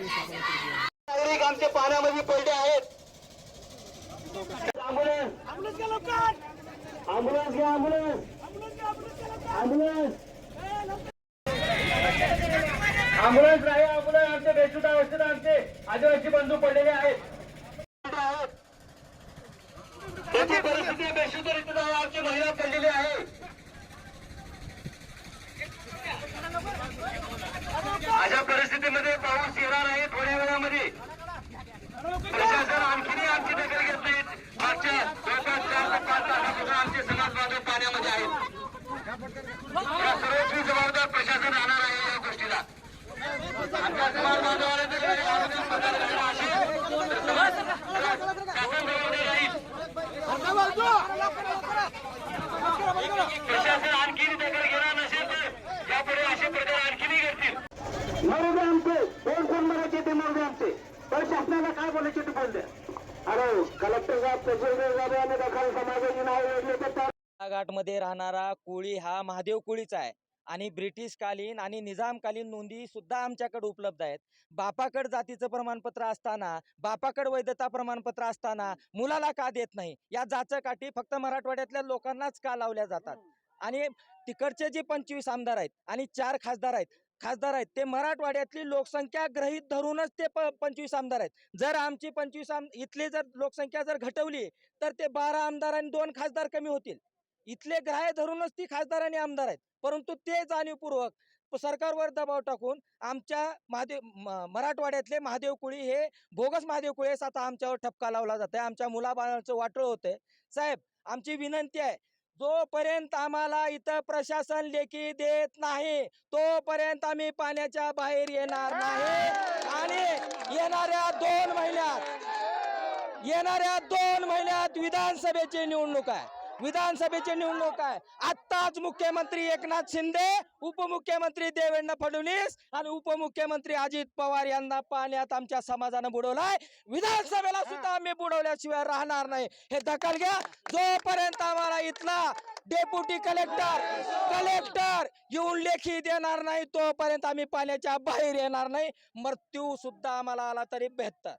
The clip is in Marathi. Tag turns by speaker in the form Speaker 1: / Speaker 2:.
Speaker 1: नागरिक आमच्या पाण्यामध्ये पडले आहेत. ॲम्ब्युलन्स
Speaker 2: अमृत घ्या लवकर
Speaker 1: ॲम्ब्युलन्स घ्या ॲम्ब्युलन्स ॲम्ब्युलन्स नाही ॲम्ब्युलन्स आमचे बेशुद्ध अवस्थेत आमचे आदिवासी बंधू पडलेले आहेत. त्याची परिस्थिती बेशुद्ध रीतीने आमची महिला पडलेली आहे. अशा परिस्थितीमध्ये पाऊस येणार आहे थोड्या वेळामध्ये प्रशासन आणखीनही आमची दखल घेत नाहीत मागच्या जवळपास चार ते पाच तासापासून आमचे समाज बांधव पाण्यामध्ये आहेत या सर्वस्वी जबाबदार प्रशासन राहणार आहे या गोष्टीला. आमच्या समाज बांधवाला प्रशासन दखल घेणार नसेल तर यापुढे असे प्रकार आणखीनही घडतील. आमचे. कोण ते मरू आमचे. पण शासनाला काय बोलायचे ते बोल द्या. अरे कलेक्टर साहेब तहसीलदार साहेब यांनी दखल समाजाची नाव योजले तर
Speaker 3: घाटमध्ये राहणारा कोळी हा महादेव कोळीचा आहे. आणि ब्रिटिशकालीन आणि निजामकालीन नोंदी सुद्धा आमच्याकडे उपलब्ध आहेत. बापाकड जातीचं प्रमाणपत्र असताना बापाकड वैधता प्रमाणपत्र असताना मुलाला का देत नाही? या जाचकाठी फक्त मराठवाड्यातल्या लोकांनाच का लावल्या जातात? आणि तिकडचे जे पंचवीस आमदार आहेत आणि चार खासदार आहेत खासदार आहेत ते मराठवाड्यातली लोकसंख्या ग्रहित धरूनच ते प पंचवीस आमदार आहेत. जर आमची पंचवीस आम इथली जर लोकसंख्या जर घटवली तर ते बारा आमदार आणि दोन खासदार कमी होतील. इथले ग्राह्य धरूनच ती खासदार आणि आमदार आहेत. परंतु ते जाणीवपूर्वक सरकारवर दबाव टाकून आमच्या महादेव मराठवाड्यातले महादेव कुळी हे बोगस महादेव कुळी आता आमच्यावर ठपका लावला जाते आमच्या मुलाबाळांचं वाटोळ होतंय साहेब आमची विनंती आहे जोपर्यंत आम्हाला इथं प्रशासन लेखी देत नाही तोपर्यंत आम्ही पाण्याच्या बाहेर येणार नाही. आणि येणाऱ्या दोन महिन्यात येणाऱ्या दोन महिन्यात विधानसभेची निवडणूक आहे. विधानसभेची निवडणूक आहे. आत्ताच मुख्यमंत्री एकनाथ शिंदे उपमुख्यमंत्री देवेंद्र फडणवीस आणि उपमुख्यमंत्री अजित पवार यांना पाण्यात आमच्या समाजानं बुडवलाय. विधानसभेला सुद्धा आम्ही बुडवल्याशिवाय राहणार नाही. हे दखल घ्या. जोपर्यंत आम्हाला इथला डेप्युटी कलेक्टर कलेक्टर येऊन लेखी देणार नाही तोपर्यंत आम्ही पाण्याच्या बाहेर येणार नाही. मृत्यू सुद्धा आम्हाला आला तरी बेहतर